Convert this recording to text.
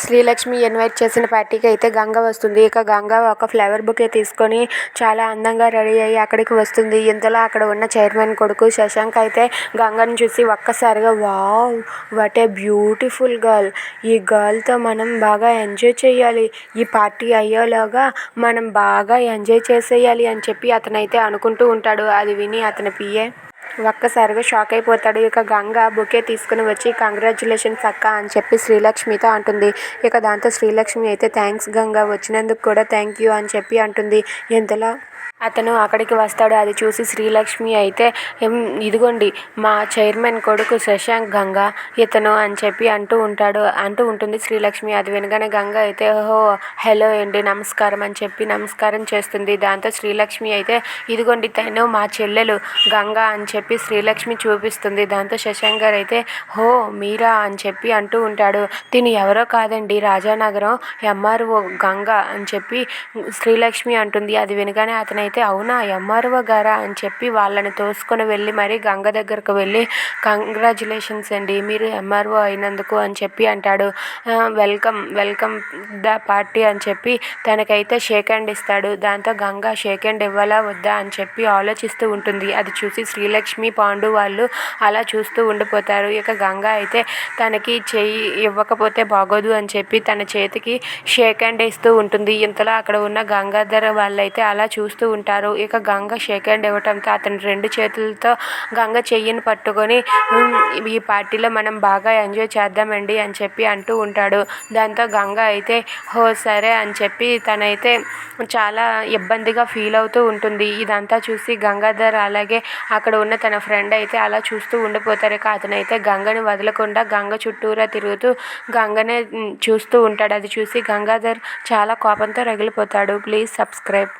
Srilakshmi invite చేసిన పార్టీకి అయితే గంగ వస్తుంది. ఇక గంగ ఒక ఫ్లవర్ బుకే తీసుకొని చాలా అందంగా రెడీ అయ్యి అక్కడికి వస్తుంది. ఇంతలో అక్కడ ఉన్న చైర్మన్ కొడుకు శశాంక్ అయితే గంగను చూసి ఒక్కసారిగా wow what a beautiful girl ఈ గర్ల్తో మనం బాగా ఎంజాయ్ చేయాలి. ఈ పార్టీ అయ్యేలాగా మనం బాగా ఎంజాయ్ చేసేయాలి అని చెప్పి అతనైతే అనుకుంటూ ఉంటాడు. అది విని అతని పిఏ ఒక్కసారిగా షాక్ అయిపోతాడు. ఇక గంగ బుకే తీసుకుని వచ్చి కంగ్రాచులేషన్స్ అక్క అని చెప్పి శ్రీలక్ష్మితో అంటుంది. ఇక దాంతో శ్రీలక్ష్మి అయితే థ్యాంక్స్ గంగ వచ్చినందుకు కూడా థ్యాంక్ యూ అని చెప్పి అంటుంది. ఇంతలో అతను అక్కడికి వస్తాడు అది చూసి శ్రీలక్ష్మి అయితే ఇదిగోండి మా చైర్మన్ కొడుకు శశాంక్ గంగ ఇతను అని చెప్పి అంటూ ఉంటాడు అంటూ ఉంటుంది శ్రీలక్ష్మి. అది వినగానే గంగ అయితే ఓహో హలో అండి నమస్కారం అని చెప్పి నమస్కారం చేస్తుంది. దాంతో శ్రీలక్ష్మి అయితే ఇదిగోండి తను మా చెల్లెలు గంగ అని చెప్పి చెప్పి శ్రీలక్ష్మి చూపిస్తుంది. దాంతో శశాంక్ గారు అయితే హో మీరా? అని చెప్పి అంటూ ఉంటాడు. తిను ఎవరో కాదండి రాజానగరం ఎంఆర్ఓ గంగ అని చెప్పి శ్రీలక్ష్మి అంటుంది. అది వినగానే అతనైతే అవునా ఎంఆర్ఓ గారా? అని చెప్పి వాళ్ళని తోసుకొని వెళ్ళి మరి గంగ దగ్గరకు వెళ్ళి కంగ్రాచులేషన్స్ అండి మీరు ఎంఆర్ఓ అయినందుకు అని చెప్పి అంటాడు. వెల్కమ్ వెల్కమ్ ద పార్టీ అని చెప్పి తనకైతే షేక్ హ్యాండ్ ఇస్తాడు. దాంతో గంగ షేక్ హ్యాండ్ ఇవ్వాలా వద్దా? అని చెప్పి ఆలోచిస్తూ ఉంటుంది. అది చూసి శ్రీలక్ష్మి పాండు వాళ్ళు అలా చూస్తూ ఉండిపోతారు. ఇక గంగ అయితే తనకి చెయ్యి ఇవ్వకపోతే బాగోదు అని చెప్పి తన చేతికి షేక్ హ్యాండ్ ఇస్తూ ఉంటుంది. ఇంతలో అక్కడ ఉన్న గంగాధర వాళ్ళైతే అలా చూస్తూ ఉంటారు. ఇక గంగ షేక్ హ్యాండ్ ఇవ్వటంతో అతను రెండు చేతులతో గంగ చెయ్యిని పట్టుకొని ఈ పార్టీలో మనం బాగా ఎంజాయ్ చేద్దామండి అని చెప్పి అంటూ ఉంటాడు. దాంతో గంగ అయితే హో సరే అని చెప్పి తనైతే చాలా ఇబ్బందిగా ఫీల్ అవుతూ ఉంటుంది. ఇదంతా చూసి గంగాధర్ అలాగే అక్కడ ఉన్న తన ఫ్రెండ్ అయితే అలా చూస్తూ ఉండిపోతారు. ఇక అతనైతే గంగని వదలకుండా గంగ చుట్టూరా తిరుగుతూ గంగనే చూస్తూ ఉంటాడు. అది చూసి గంగాధర్ చాలా కోపంతో రగిలిపోతాడు. Please subscribe.